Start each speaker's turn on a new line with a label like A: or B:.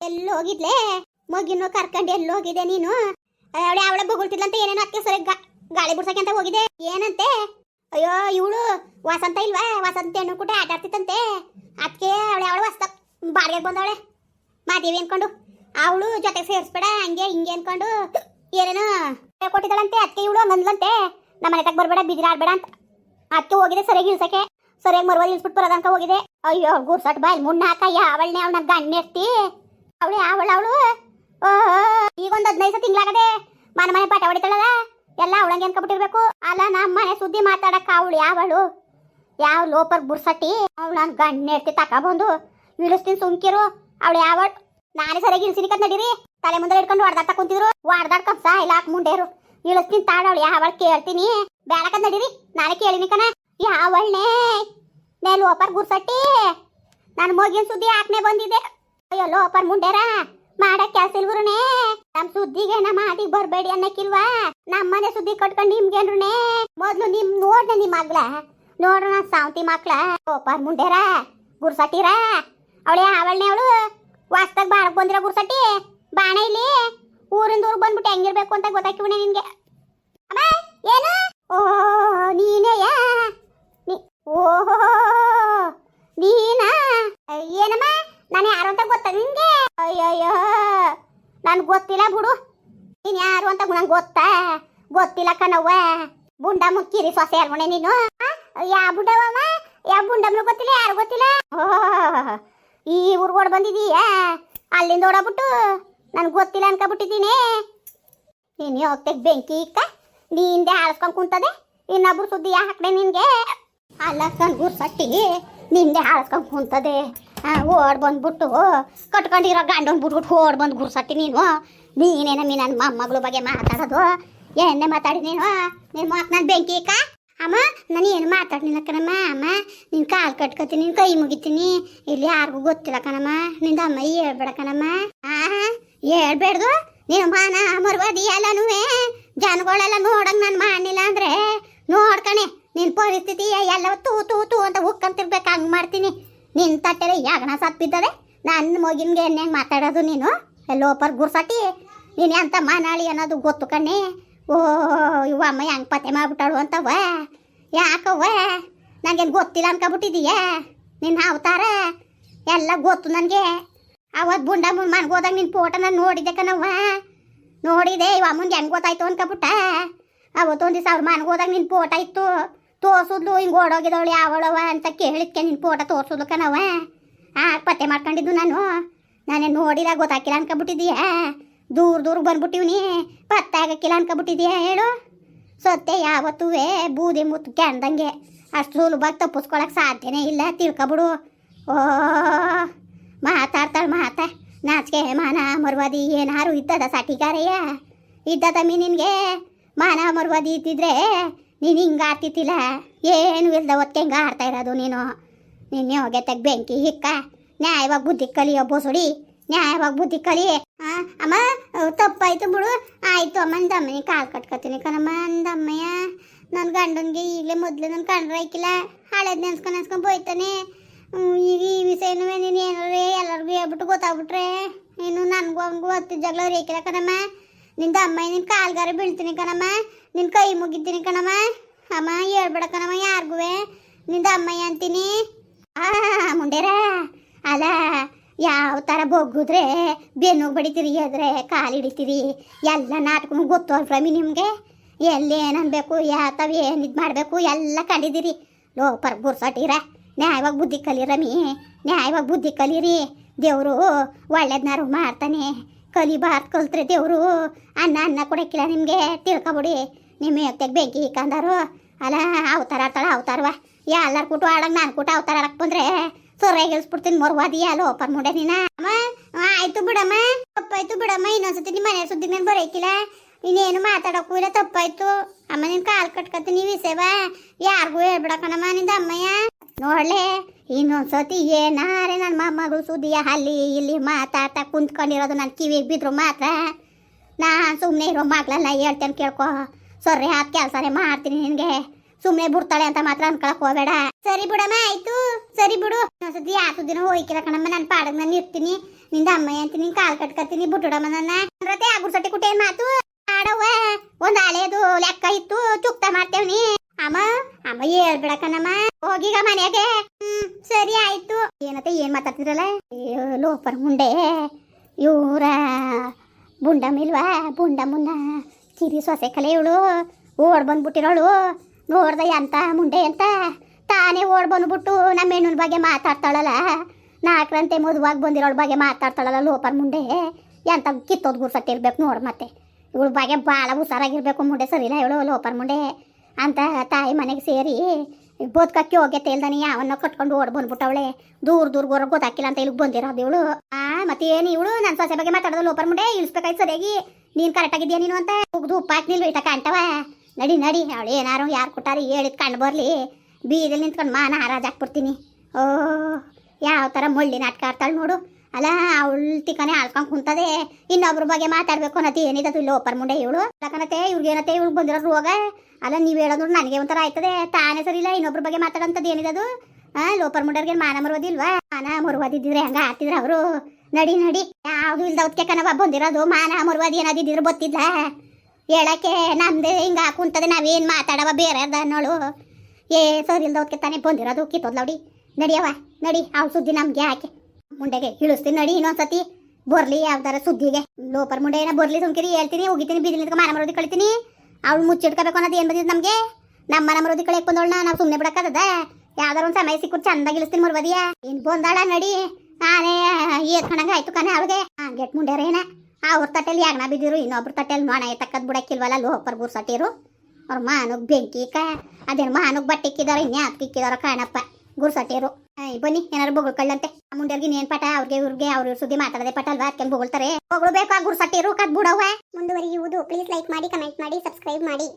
A: ಎಲ್ಲಿ ಹೋಗಿದ್ಲೆ? ಮಗಿನೋ ಕರ್ಕೊಂಡು ಎಲ್ಲಿ ಹೋಗಿದೆ ನೀನು? ಅವಳೆ ಅವಳ ಬೊಗಳ್ತಿದ್ಲಂತ, ಏನೇನೋ ಅದಕ್ಕೆ ಸರಿ ಗಾಳಿ ಬಿಡ್ಸಕ್ಕೆ ಅಂತ ಹೋಗಿದೆ. ಏನಂತೆ? ಅಯ್ಯೋ, ಇವಳು ವಸಂತ ಇಲ್ವಾ? ವಸಂತ ಹೆಣ್ಣು ಕೂಟ ಆಟ ಆಡ್ತಿತ್ತಂತೆ. ಅದಕ್ಕೆ ಅವಳೆ ಅವಳು ವಸ್ತ ಬಾಡಿಗೆ ಬಂದವಳೆ. ಮಾದೇವಿ ಅನ್ಕೊಂಡು, ಅವಳು ಜೊತೆ ಸೇರಿಸ್ಬೇಡ, ಹಂಗೆ ಹಿಂಗೆ ಅನ್ಕೊಂಡು ಏನೇನೋ ಕೊಟ್ಟಿದ್ದಾಳಂತೆ, ಅದಕ್ಕೆ ಇವಳು ಹಂಗಂದ್ಲಂತೆ ನಮ್ಮ ಮನೆ ತಗ ಬರಬೇಡ, ಬಿದಿರ ಆಡ್ಬೇಡ ಅಂತ. ಅದಕ್ಕೆ ಹೋಗಿದೆ, ಸರಿಯಾಗಿ ಇಳ್ಸಕ್ಕೆ. ಸರಿಯಾಗಿ ಮರುವಲ್ಲಿ ಇಳಿಸ್ಬಿಟ್ಟು ಬರೋದಂಕ ಹೋಗಿದೆ. ಅಯ್ಯೋ ಗುರ್ಸಟ್ ಬಾಯ್ ಮುನ್ನ ಹಾಕ ಯಾವಳನೆ ಅವಳ ಗಣ್ಣ ಎತ್ತಿ ಅವಳು ಅವಳು ಅವಳು. ಈಗ ಒಂದು ಹದಿನೈದು ತಿಂಗಳಾಗದೆ ಮನೆ ಮನೆ ಪಾಠ ಹೊಡಿತಾಳಲ್ಲ? ಎಲ್ಲ ಅವಳಂಗೆ ಅನ್ಕೊಬಿಟ್ಟಿರ್ಬೇಕು ಅಲ್ಲ ನಮ್ಮ ಮನೆ ಸುದ್ದಿ ಮಾತಾಡಕ್ಕ ಅವಳು ಯಾವಳು? ಯಾವ ಲೋಪರ್ ಬುರ್ಸಟ್ಟಿ? ಅವಳು ನನ್ನ ಗಣ್ಣ ಎತ್ತಿ ತಕೊಬಂದು ಇಳಿಸ್ತೀನಿ ಸುಮ್ಕಿರು. ಅವಳು ಯಾವಳು? ನಾನೇ ಸರಿಯಾಗಿ ಇಳಿಸಿನಿ ಕತ್ ನಡೀರಿ. ತಲೆ ಮುಂದೆ ಇಟ್ಕೊಂಡು ಹೊಡೆದಾಡ್ತಾ ಕುಂತಿದ್ರು. ಹೊಡೆದಾಡ್ಕೊಂಡ್ ಸಾ, ಇಲ್ಲ ಹಾಕ್ ಮುಂಡೇರು. ಇಳಿಸ್ತೀನಿ ತಾಡವಳು ಯಾವಳು ಕೇಳ್ತೀನಿ. ಬೇಡಕಂದ್ ನಡೀರಿ. ನಾನೇ ಕೇಳಿನಿ ಕಣ. ಯಾವಳ್ನೇ? ನೇ ಲೋಪರ್ ಗುರ್ಸಟ್ಟಿ ನಾನು ಮಗಿನ ಸುದ್ದಿ ಹಾಕ್ನೆ ಬಂದಿದ್ದೆ. ಲೋಪರ್ ಮುಂಡೇರ ಮಾಡಕ್ ಕೆಲ್ಸ ಇಲ್ವ್ರುನೇ ನಮ್ ಸುದ್ದಿಗೆ ನಮ್ಮ ಆಟಿಗೆ ಬರ್ಬೇಡಿ ಅನ್ನಕ್ಕಿಲ್ವಾ? ನಮ್ಮನೆ ಸುದ್ದಿ ಕಟ್ಕೊಂಡು ನಿಮ್ಗೇನ್ರುನೇ ಮೊದ್ಲು ನಿಮ್ ನೋಡ್ನೆ ನಿಮ್ ಮಗ್ಳ ನೋಡ್ರ ಸಾವಂತಿ ಮಕ್ಳ. ಲೋಪರ್ ಮುಂಡೇರ, ಗುರ್ಸಟ್ಟಿರ? ಅವಳೆ ಅವಳನೆ ಅವಳು? ವಾಸ್ತಾಗ ಬಾಳಕ್ ಬಂದಿರ ಗುರ್ಸಟ್ಟಿ? ಬಾಣ ಇಲ್ಲಿ? ಊರಿಂದ ಊರಿಗೆ ಬಂದ್ಬಿಟ್ಟು ಹೆಂಗಿರ್ಬೇಕು ಅಂತ ಗೊತ್ತಾಕಿವಣೆ ನಿನ್ಗೆ ಅಮ್ಮ ಏನು ಓ ನೀನೆಯಾ ನೀ ಓಹೋ ನೀನಾ ಏನಮ್ಮ ನಾನು ಯಾರು ಅಂತ ಗೊತ್ತ ನಿನ್ಗೆ ಅಯ್ಯಯ್ಯೋ ನನ್ಗೆ ಗೊತ್ತಿಲ್ಲ ಬಿಡು. ನೀನ್ ಯಾರು ಅಂತ ನಂಗೆ ಗೊತ್ತಾ? ಗೊತ್ತಿಲ್ಲ ಕಣವ್ವ. ಬುಂಡ ಮುಕ್ಕಿರಿ ಸೊಸೆ ಅಲ್ವಣೆ ನೀನು? ಯಾವ ಬುಂಡವಮ್ಮ ಯಾವ ಬುಂಡಮ್ನು ಗೊತ್ತಿಲ್ಲ? ಯಾರು ಗೊತ್ತಿಲ್ಲ? ಈ ಊರ್ಗೋಡ್ ಬಂದಿದೀಯಾ? ಅಲ್ಲಿಂದ ಓಡಾಬಿಟ್ಟು ನನ್ಗೆ ಗೊತ್ತಿಲ್ಲ ಅನ್ಕೊಬಿಟ್ಟಿದ್ದೀನಿ ನೀನು ಹೋಗ್ತೇಕ್ ಬೆಂಕಿ ಇಕ್ಕ? ನೀಂದೆ ಹಾಳ್ಸ್ಕೊಂಡ್ ಕುಂತದೆ? ಇನ್ನೊಬ್ರು ಸುದ್ದಿ ಹಾಕ್ಡೆ ನಿನ್ಗೆ? ಅಲ್ಲ ಕಣ್ಗೂರ್ ಸಟ್ಟಿ ನಿಂದೆ ಹಾಳ್ಸ್ಕೊಂಡ್ ಕುಂತದೆ. ಓಡ್ ಬಂದ್ಬಿಟ್ಟು ಕಟ್ಕೊಂಡಿರೋ ಗಂಡನ್ ಬಿಟ್ಬಿಟ್ಟು ಓಡ್ ಬಂದು ಗುರ್ಸಟ್ಟಿ ನೀನು. ನೀನೇನಮ್ಮಿ ನನ್ನ ಮೊಮ್ಮಗಳ ಬಗ್ಗೆ ಮಾತಾಡೋದು? ಏನೇ ಮಾತಾಡಿ ನೀನು? ನಿನ್ನ ಮಾತು ನಾನು ಬೆಂಕಿ ಇಕ್ಕ ಅಮ್ಮ, ನಾನು ಏನು ಮಾತಾಡ್ಲಿಲ್ಲ ಕಣಮ್ಮ, ಅಮ್ಮ. ನಿನ್ನ ಕಾಲು ಕಟ್ಕೊತೀನಿ ನಿನ್ನ ಕೈ ಮುಗಿತೀನಿ. ಇಲ್ಲಿ ಯಾರಿಗೂ ಗೊತ್ತಿಲ್ಲ ಕಣಮ್ಮ. ನಿಂದ ಅಮ್ಮ ಹೇಳ್ಬೇಡ ಕಣಮ್ಮ. ಆ, ಹೇಳ್ಬೇಡ್ದು? ನೀನು ಮಾನ ಮರ್ವಾದಿ ಎಲ್ಲನೂ ಜನಗಳೆಲ್ಲ ನೋಡಂಗ್ ನಾನು ಮಾಡಲಿಲ್ಲ ಅಂದ್ರೆ ನೋಡ್ಕಣೆ ನಿನ್ನ ಪರಿಸ್ಥಿತಿ ಎಲ್ಲ ತೂ ತೂ ತೂ ಅಂತ ಉಕ್ಕಂತಿರ್ಬೇಕು, ಹಂಗೆ ಮಾಡ್ತೀನಿ. ನಿನ್ನ ತಟ್ಟೆಲೆ ಯಾಗಣ ಸತ್ ಬಿದ್ದದೆ ನನ್ನ ಮಗಿನ್ಗೆ ಹೆಂಗೆ ಮಾತಾಡೋದು ನೀನು? ಎಲ್ಲೋಪರ್ ಗುರ್ಸಟಿ? ನೀನು ಎಂತ ಮಾನಾಳಿ ಅನ್ನೋದು ಗೊತ್ತು ಕಣ್ಣೆ? ಓ ಇವ ಅಮ್ಮ ಹೆಂಗೆ ಪತ್ತೆ ಮಾಡ್ಬಿಟ್ಟಾಳು ಅಂತವ ಯಾಕವ್ವ? ನನಗೇನು ಗೊತ್ತಿಲ್ಲ ಅನ್ಕೊಬಿಟ್ಟಿದೀಯ ನಿನ್ನ ಅವತಾರ ಎಲ್ಲ ಗೊತ್ತು ನನಗೆ. ಅವತ್ತು ಬುಂಡ ಮುಂದೆ ಮನ್ಗೆ ಹೋದಾಗ ನಿನ್ನ ಫೋಟೋ ನಾನು ನೋಡಿದ್ದೆ ಕಣವ್ವ. ನೋಡಿದೆ ಇವ ಅಮ್ಮನ್ಗೆ ಹೆಂಗೆ ಗೊತ್ತಾಯ್ತು ಅನ್ಕೊಬಿಟ್ಟ ಅವತ್ತೊಂದು ದಿವಸ ಅವ್ರ ಮನ್ಗೆ ಹೋದಾಗ ನಿನ್ನ ಫೋಟೋ ಇತ್ತು. ತೋರ್ಸಿದ್ಲು, ಹಿಂಗೆ ಓಡೋಗಿದವಳು ಯಾವಳವ ಅಂತ ಕೇಳಿದ್ಕೆ ನಿನ್ನ ಫೋಟೋ ತೋರ್ಸಿದ್ಲು ಕಣವ ಆ, ಪತ್ತೆ ಮಾಡ್ಕೊಂಡಿದ್ದು ನಾನು. ನಾನೇ ನೋಡಿಲ್ಲ ಗೊತ್ತಾಕಿಲ್ಲ ಅನ್ಕೊಬಿಟ್ಟಿದೀಯ ದೂರ ದೂರ ಬಂದ್ಬಿಟ್ಟಿವ್ನಿ ಪತ್ತೆ ಆಗಕ್ಕಿಲ್ಲ ಅನ್ಕೊಬಿಟ್ಟಿದೀಯ ಹೇಳು. ಸತ್ಯ ಯಾವತ್ತೂ ಬೂದಿ ಮುತ್ತು ಕೆಂದಂಗೆ ಅಷ್ಟು ಸುಲಭವಾಗಿ ತಪ್ಪಿಸ್ಕೊಳಕ್ ಸಾಧ್ಯನೇ ಇಲ್ಲ, ತಿಳ್ಕೊಬಿಡು. ಓ, ಮಾತಾಡ್ತಾಳೆ ಮಾತಾ. ನಾಚಿಕೆ ಮಾನ ಮರ್ವಾದಿ ಏನಾರು ಇದ್ದದ ಸಾಟಿಗಾರಯ್ಯ ಮೀ ನಿನಗೆ ಮಾನ ಮರ್ವಾದಿ ಇದ್ದಿದ್ರೆ ನೀನು ಹಿಂಗೆ ಆಡ್ತಿದ್ದಿಲ್ಲ? ಏನು ಇಲ್ಲದ ಹೊತ್ತೆ ಹಿಂಗೆ ಆಡ್ತಾ ಇರೋದು ನೀನು? ನಿನ್ನೆ ಹೋಗೆ ತೆಗ್ ಬೆಂಕಿ ಹಿಕ್ಕ. ನ್ಯಾಯವಾಗಿ ಬುದ್ಧಿ ಕಲಿಯೋ ಬೋಸುಡಿ. ನ್ಯಾಯವಾಗಿ ಬುದ್ಧಿ ಕಲಿ. ಅಮ್ಮ ತಪ್ಪಾಯ್ತು ಬಿಡು. ಆಯ್ತು, ಅಮ್ಮ ದಮ್ಮನಿ ಕಾಲು ಕಟ್ಕೊತೀನಿ ಕಣಮ್ಮ ಅಂದಮ್ಮಯ್ಯ ನನ್ನ ಗಂಡನಿಗೆ ಈಗಲೇ ಮೊದಲು ನನ್ನ ಕಂಡ್ರೆ ಹಾಕಿಲ್ಲ ಹಳೇದು ನೆನ್ಸ್ಕೊಂಡು ನೆನ್ಸ್ಕೊಂಡು ಹೋಯ್ತಾನೆ ಈಗ ಈ ವಿಷಯನೂ ನೀನು ಏನಾರೇ ಎಲ್ಲರಿಗೂ ಹೇಳ್ಬಿಟ್ಟು ಗೊತ್ತಾಗ್ಬಿಟ್ರೆ. ಇನ್ನು ನನಗೂ ಅವನಿಗೂ ಹತ್ತು ಜಗಳ ರೇಕಿಲ್ಲ ಕಣಮ್ಮ. ನಿಂದ ಅಮ್ಮ ನಿನ್ನ ಕಾಲ್ಗಾರ ಬೀಳ್ತೀನಿ ಕಣಮ್ಮ. ನಿನ್ನ ಕೈ ಮುಗಿತೀನಿ ಕಣಮ್ಮ. ಅಮ್ಮ, ಹೇಳ್ಬೇಡ ಕಣಮ್ಮ, ಯಾರಿಗೂ ನಿಂದ ಅಮ್ಮಯ್ಯ ಅಂತೀನಿ. ಆ, ಮುಂಡೇರ, ಅಲ್ಲ, ಯಾವ ಥರ ಬೊಗ್ಗುದ್ರೆ, ಬೆನ್ನು ಬಡಿತೀರಿ, ಎದ್ರೆ ಕಾಲು ಹಿಡಿತೀರಿ. ಎಲ್ಲ ನಾಟಕ ಗೊತ್ತು ಅಲ್ಫ್ರಮಿ ನಿಮಗೆ? ಎಲ್ಲಿ ಏನನ್ಬೇಕು ಯಾವ ಯಾತವ ಏನು ಇದು ಮಾಡಬೇಕು, ಎಲ್ಲ ಕಂಡಿದ್ದೀರಿ. ಲೋಪರ್ ಗುರ್ಸಟ್ಟಿರ. ನ್ಯಾಯವಾಗಿ ಬುದ್ಧಿ ಕಲೀರಮಿ ನ್ಯಾಯವಾಗಿ ಬುದ್ಧಿ ಕಲಿರಿ. ದೇವರು ಒಳ್ಳೇದ್ನಾರು ಮಾಡ್ತಾನೆ. ಕಲಿಬಾರ್ದು ಕಲ್ತ್ರೆ ದೇವರು, ಅನ್ನ ಅನ್ನ ಕೊಡಕ್ಕಿಲ್ಲ ನಿಮಗೆ, ತಿಳ್ಕೊಬಿಡಿ. ನಿಮ್ಮ ಯೋಗ್ತೆಗೆ ಬೆಂಕಿ ಇಕ್ಕಂದಾರು ಅಲ್ಲ ಅವತಾರ ಆಡ್ತಾಳೆ ಅವತಾರವ ಎಲ್ಲಾರು ಕೂಟು ಆಡಂಗ ನಾನು ಕೂಟ ಅವತಾರ ಆಡಕ್ ಬಂದ್ರೆ ಸೊರ್ಯಾಗಿ ಮೊರವಾದಿ ಅಲ್ಲ ಓಪನ್ ಮುಂಡೆ ನೀನ. ಅಮ್ಮ ಆಯ್ತು ಬಿಡಮ್ಮ, ತಪ್ಪಾಯ್ತು ಬಿಡಮ್ಮ, ಇನ್ನೊಂದ್ಸತಿ ನಿಮ್ಮ ಮನೆ ಸುದ್ದಿ ಮೇಲೆ ಬರೋಕಿಲ್ಲ. ಇನ್ನೇನು ಮಾತಾಡೋಕ್ಕೂ ಇಲ್ಲ, ತಪ್ಪಾಯ್ತು. ಅಮ್ಮ, ನಿನ್ ಕಾಲ್ ಕಟ್ಕತ್ತೀನಿ ವಿಷಯವ ಯಾರಿಗೂ ಹೇಳ್ಬಿಡಕಣಮ್ಮ ನಿಂದ ಅಮ್ಮಯ್ಯ. ನೋಡ್ಲೆ ಇನ್ನೊಂದ್ಸತಿ ಏನಾರೆ ನನ್ನ ಮೊಮ್ಮಗಳು ಸುದ್ದಿಯ ಅಲ್ಲಿ ಇಲ್ಲಿ ಮಾತಾಡ್ತಾ ಕುಂತ್ಕೊಂಡಿರೋದು ನನ್ನ ಕಿವಿಗೆ ಬಿದ್ರು ಮಾತ್ರ. ನಾ ಸುಮ್ಮನೆ ಇರೋ ಮಗಳನ್ನ ಹೇಳ್ತೇನೆ ಕೇಳ್ಕೊ. ಸೊರ್ರೆ ಹಾಕಿ ಕೆಲಸನೇ ಮಾಡ್ತೀನಿ ನಿನಗೆ. ಸುಮ್ನೆ ಬಿಡ್ತಾಳೆ ಅಂತ ಮಾತ್ರ ಅನ್ಕೊಳಕ್ ಹೋಗಬೇಡ. ಸರಿ ಬಿಡಮ್ಮ, ಆಯ್ತು. ಸರಿ ಬಿಡು. ಇನ್ನೊಂದ್ಸತಿ ಆ ದಿನ ಹೋಯ್ಕಿಲ್ಲ ಕಣಮ್ಮ. ನಾನು ಪಾಡಗ್ ನಾನು ಇರ್ತೀನಿ. ನಿಂದ ಅಮ್ಮ ಅಂತೀನಿ ನಿನ್ ಕಾಲ್ ಕಟ್ಕತ್ತೀನಿ. ಬಿಟ್ಟುಡಮ್ಮ ನನ್ನ. ಅಂದ್ರತೆ ಆಗುರ್ ಗುಡ್ಸಟ್ಟಿ ಕುಟ್ಟೆ ಮಾತು? ಆಡವ್ವ. ಒಂದ್ ಹಳೇದು ಲೆಕ್ಕ ಇತ್ತು. ಚುಕ್ತ ಮಾಡ್ತೇವ್ನಿ ಅಮ್ಮ ಅಮ್ಮ ಹೇಳ್ಬಿಡ ಕಣಮ್ಮ ಹೋಗೀಗ ಮನೆಗೆ ಸರಿ ಆಯ್ತು. ಏನತ್ತೆ, ಏನ್ ಮಾತಾಡ್ತಿರಲ್ಲ ಲೋಪರ್ ಮುಂಡೆ. ಇವ್ರ ಬುಂಡಮಿಲ್ವಾ ಬುಂಡ ಮುನ್ನ. ಕಿರಿ ಸೊಸೆ ಕಲೆ ಇವಳು. ಓಡ್ ಬಂದ್ಬಿಟ್ಟಿರೋಳು. ನೋಡ್ದ ಎಂತ ಮುಂಡೆ ಅಂತ. ತಾನೇ ಓಡ್ ಬಂದ್ಬಿಟ್ಟು ನಮ್ಮ ಹೆಣ್ಣಿನ ಬಗ್ಗೆ ಮಾತಾಡ್ತಾಳಲ್ಲ. ನಾಲ್ಕರಂತೆ ಮದುವಾಗಿ ಬಂದಿರೋಳ ಬಗ್ಗೆ ಮಾತಾಡ್ತಾಳಲ್ಲ ಲೋಪರ್ ಮುಂಡೆ. ಎಂತ ಕಿತ್ತೋದ್ ಗುರ್ಸಟ್ಟಿರ್ಬೇಕು ನೋಡ್ ಮತ್ತೆ. ಇವಳ ಬಗ್ಗೆ ಭಾಳ ಹುಷಾರಾಗಿರ್ಬೇಕು ಮುಂಡೆ. ಸರಿಲ್ಲ ಇವಳು ಲೋಪರ್ ಮುಂಡೆ? ಅಂತ ತಾಯಿ ಮನೆಗೆ ಸೇರಿ ಬೋದ್ಕಕ್ಕೆ ಹೋಗೈತೆ ಇಲ್ದಾನೆ ಯಾವನ್ನ ಕಟ್ಕೊಂಡು ಓಡ್ ಬಂದ್ಬಿಟ್ಟವಳೆ. ದೂರ ದೂರ ಗೊರ ಗೊತ್ತಾಕಿಲ್ಲ ಅಂತ ಇಲ್ಲಿಗೆ ಬಂದಿರೋದು ಇವಳು. ಆ ಮತ್ತೆ ಏನು ಇವಳು? ನನ್ನ ಸೊಸೆ ಬಗ್ಗೆ ಮಾತಾಡೋದು ಲೋಪರ್ ಮುಂಡೆ ಇಳಿಸ್ಬೇಕಾಯ್ತು ಸರಿಯಾಗಿ. ನೀನ್ ಕರೆಕ್ಟ್ ಆಗಿದ್ಯಾ ನೀನು ಅಂತ ಉಗ್ದು ಉಪ್ಪು ಹಾಕಿ ನಿಲ್ವ ಇಟ್ಟ ಕಾಣ್ತವ. ನಡಿ ನಡಿ, ಅವಳು ಏನಾರು ಯಾರು ಕೊಟ್ಟಾರಿ ಹೇಳಿದ್ ಕಂಡು ಬರಲಿ. ಬೀದಲ್ಲಿ ನಿಂತ್ಕೊಂಡು ಮಾನ ಹಾರಾಜ್ ಹಾಕ್ಬಿಡ್ತೀನಿ ಓ, ಯಾವ ಥರ ಮುಳ್ಳಿ ನಾಟಕ ಆಡ್ತಾಳೆ ನೋಡು. ಅಲ್ಲ, ಅವಳು ತಿಕ್ಕನೆ ಆಳ್ಕೊಂಡ್ ಕುಂತದೆ. ಇನ್ನೊಬ್ರ ಬಗ್ಗೆ ಮಾತಾಡ್ಬೇಕು ಅನ್ನತಿ ಏನಿದೆ ಲೋಪರ್ ಮುಂಡೆ ಇವಳು ಯಾಕನತ್ತೆ ಇವ್ರಿಗೆ ಏನತ್ತೆ? ಇವ್ಳು ಬಂದಿರೋ ರೋಗ. ಅಲ್ಲ, ನೀವು ಹೇಳೋದು ನನಗೆ ಒಂಥರ ಆಯ್ತದೆ. ತಾನೇ ಸರಿ ಇಲ್ಲ, ಇನ್ನೊಬ್ರ ಬಗ್ಗೆ ಮಾತಾಡೋಂಥದ್ದು ಏನಿದದು ಆ ಲೋಪರ್ ಮುಂಡರ್ಗೆ ಮಾನ ಮರುವುದಿಲ್ವಾ ಮಾನ ಮರುವಾದಿದ್ದಿದ್ರೆ ಹಂಗ ಆತಿದ್ರ ಅವರು? ನಡಿ ನಡಿ. ಯಾವ್ದು ಇಲ್ದವತ್ಕೆ ಕಣವ ಬಂದಿರೋದು ಮಾನ ಮರುವಾದಿ ಏನಾದಿದ್ರು ಗೊತ್ತಿಲ್ಲ. ಹೇಳಕ್ಕೆ ನಮ್ದು ಹಿಂಗ ಕುಂತದೆ, ನಾವೇನ್ ಮಾತಾಡವ ಬೇರೆ ಅನ್ನೋಳು. ಏ, ಸರಿ ಇಲ್ದವತ್ಕೆ ತಾನೇ ಬಂದಿರೋದು. ನೋಡಿ ನಡಿಯವ ನಡಿ. ಅವ್ಳ ಸುದ್ದಿ ನಮ್ಗೆ ಹಾಕಿ. ಮುಂಡೆಗೆ ಇಳಿಸ್ತೀನಿ ನಡಿ ಇನ್ನೊಂದ್ಸತಿ. ಬರ್ಲಿ ಯಾವ್ದಾರ ಸುದ್ದಿಗೆ. ಲೋಪರ್ ಮುಂಡೆ ಏನ ಬರ್ಲಿ ಸುಮ್ಕಿರಿ, ಹೇಳ್ತೀನಿ ಹೋಗಿತೀನಿ ಬೀದಿ ಮನೆ ಮಾನ ಮರೋದಿ ಕಳಿತೀನಿ. ಅವ್ಳು ಮುಚ್ಚಿಡ್ಕೋಬೇಕು ಅನ್ನೋದು ಏನು ಬಂದಿದ್ದು ನಮಗೆ? ನಮ್ಮ ಮನ ಮರೋದಿ ಕಳಿಯಕ್ಕೆ ಬಂದವಳ ನಾವು ಸುಮ್ಮನೆ ಬಿಡಕ್ಕದ ಯಾವ್ದಾರ ಒಂದು ಸಮಯ ಸಿಕ್ಕು ಚಂದಾಗಿ ಇಳಿಸ್ತೀನಿ ಮರ್ವದಿಯ. ಇನ್ ಬಂದಾಳ ನಡಿ. ನಾನೇ ಕಣಂಗ ಆಯ್ತು ಕಣೆ ಗೆಟ್ ಮುಂಡ್ಯಾರೇನ ಅವ್ರ ತಟ್ಟೆಲಿ ಯಾಗನ ಬಿದ್ದಿರು ಇನ್ನೊಬ್ರ ತಟ್ಟೆಲಿ ನೋಣ ಎತ್ತಕ್ಕದ್ ಬಿಡಕ್ಕಿಲ್ವಲ್ಲ ಲೋಪರ್ ಗುರ್ಸಟ್ಟಿರು ಅವ್ರ ಮಾನಗ್ ಬೆಂಕಿ ಕ ಅದೇನು ಮಾನಗ್ ಬಟ್ಟೆ ಇಕ್ಕಿದಾರ ಇನ್ಯಾತ್ ಇಕ್ಕಿದಾರ ಕಾಣಪ್ಪ ಗುರ್ಸಟ್ಟಿರು ಬನ್ನಿ ಏನಾರು ಬೊಗಳ್ಕೊಳ್ಳಂತೆ ಆ ಮುಂಡ್ಯರ್ಗೆ ಏನ್ ಪಟ ಅವ್ರಿಗೆ, ಇವ್ರಿಗೆ, ಅವ್ರ ಸುದ್ದಿ ಮಾತಾಡದೆ ಪಟ ಅಲ್ವಾ? ಅದಕ್ಕೆ ಬೊಗಳ್ತಾರೆ. ಬೊಗಳ್ಬೇಕು ಆ ಗುರ್ಸಟ್ಟಿರು ಕದ್ ಬಿಡವ್ವ
B: ಮುಂದುವರಿಯುವುದು. ಪ್ಲೀಸ್ ಲೈಕ್ ಮಾಡಿ ಕಮೆಂಟ್ ಮಾಡಿ ಸಬ್ಸ್ಕ್ರೈಬ್ ಮಾಡಿ.